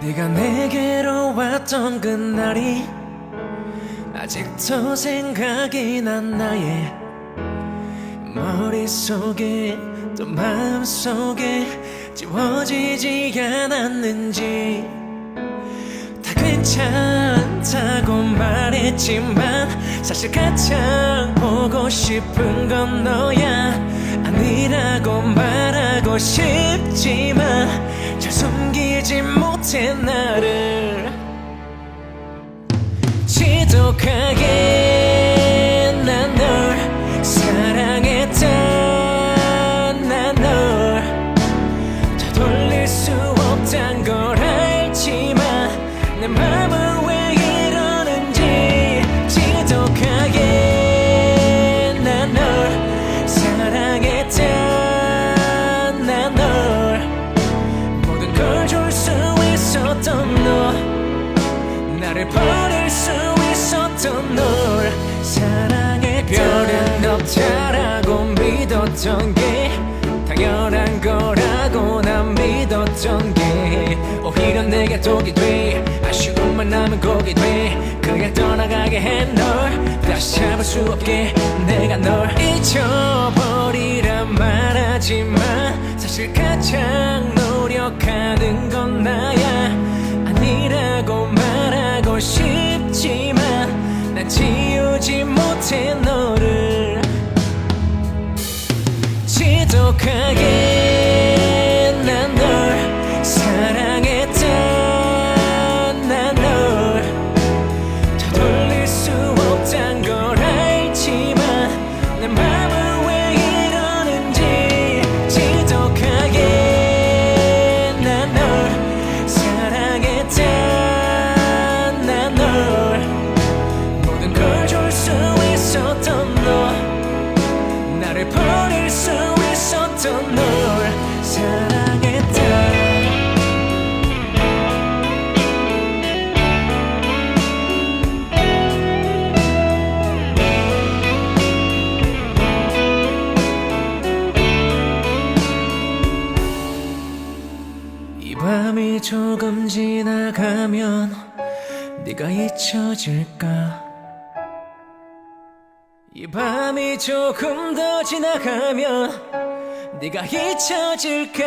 네가 내게로 왔던 그날이 아직도 생각이 난 나의 머릿속에 또 마음속에 지워지지 않았는지 다 괜찮다고 말했지만 사실 가장 보고 싶은 건 너야. 아니라고 말하고 싶지만 잘 숨 기지 못해 나를 지독하게 버릴 수 있었던 널 사랑했던 별은 없다라고 믿었던 게 당연한 거라고 난 믿었던 게 오히려 내게 독이 돼. 아쉬움만 남은 곡이 돼. 그냥 떠나가게 해 널. 다시 잡을 수 없게 내가 널 잊어버리란 말하지만 사실 가장 노력하는 건 지독하게 난 널 사랑했던 난 널. 되돌릴 수 없단 걸 알지만 내 맘은 왜 이러는지 지독하게 난 널 사랑했던 난 널. 모든 걸 줄 수 있었던 너. 나를 버릴 수 있었던 널 사랑했다. 이 밤이 조금 지나가면 네가 잊혀질까? 이 밤이 조금 더 지나가면 내가 잊혀질까